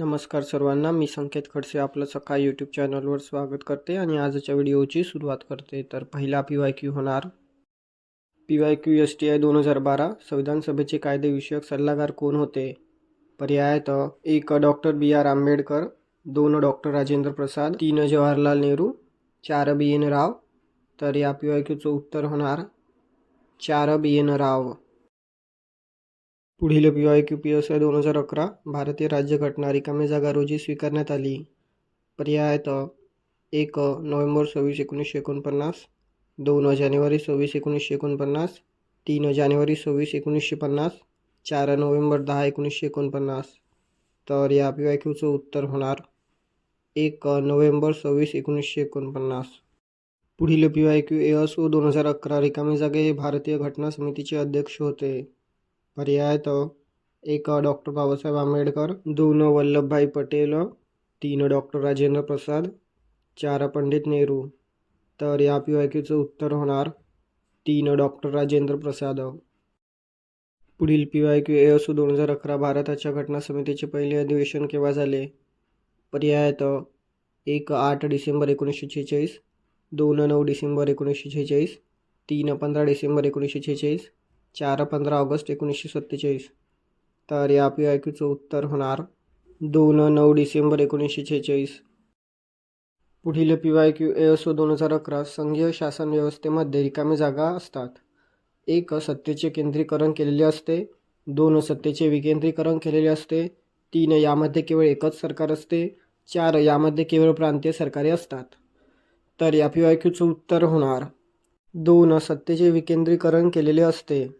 नमस्कार सर्वांना मी संकेत खडसे आपलं सकाळ यूट्यूब चॅनलवर स्वागत करते आणि आजच्या व्हिडिओची सुरुवात करते. तर पहिला पी वाय क्यू होणार. P Y Q S T I दोन हजार बारा संविधान सभेचे कायदेविषयक सल्लागार कोण होते? पर्याय तर एक डॉक्टर बी आर आंबेडकर दोन डॉक्टर राजेंद्र प्रसाद तीन जवाहरलाल नेहरू चार बी एन राव. तर या पी वाय क्यूचं उत्तर होणार. चार बी एन राव. पुढील P Y Q P S I दोन हजार अकरा भारतीय राज्यघटना रिकामी जागा रोजी स्वीकारण्यात आली. पर्याय तर एक नोव्हेंबर सव्वीस एकोणीसशे एकोणपन्नास दोन जानेवारी सव्वीस एकोणीसशे एकोणपन्नास तीन जानेवारी सव्वीस एकोणीसशे पन्नास चार नोव्हेंबर दहा एकोणीसशे एकोणपन्नास. तर या पी वाय क्यूचं उत्तर होणार एक नोव्हेंबर सव्वीस एकोणीसशे एकोणपन्नास. पुढील P Y Q A S O दोन हजार अकरा रिकामी जागे हे भारतीय घटना समितीचे अध्यक्ष होते. पर्याय तर एक डॉक्टर बाबासाहेब आंबेडकर दोन वल्लभभाई पटेल तीन डॉक्टर राजेंद्र प्रसाद चार पंडित नेहरू. तर या पी वाय क्यूचं उत्तर होणार तीन डॉक्टर राजेंद्र प्रसाद. पुढील पी वाय क्यू ए असू दोन हजार अकरा भारताच्या घटना समितीचे पहिले अधिवेशन केव्हा झाले? पर्याय तर एक आठ डिसेंबर एकोणीसशे छेचाळीस दोन नऊ डिसेंबर एकोणीसशे छेचाळीस तीन पंधरा डिसेंबर एकोणीसशे छेचाळीस चार पंधरा ऑगस्ट एकोणीसशे सत्तेचाळीस. तर या पी आय क्यूचं उत्तर होणार दोन नऊ डिसेंबर एकोणीसशे छेचाळीस. पुढील पी वाय क्यू ए असो दोन हजार अकरा संघीय शासन व्यवस्थेमध्ये रिकामी जागा असतात. एक सत्तेचे केंद्रीकरण केलेले असते. दोन सत्तेचे विकेंद्रीकरण केलेले असते. तीन यामध्ये केवळ एकच सरकार असते. चार यामध्ये केवळ प्रांतीय सरकारे असतात. तर या पी वाय क्यूचं उत्तर होणार दोन सत्तेचे विकेंद्रीकरण केलेले असते.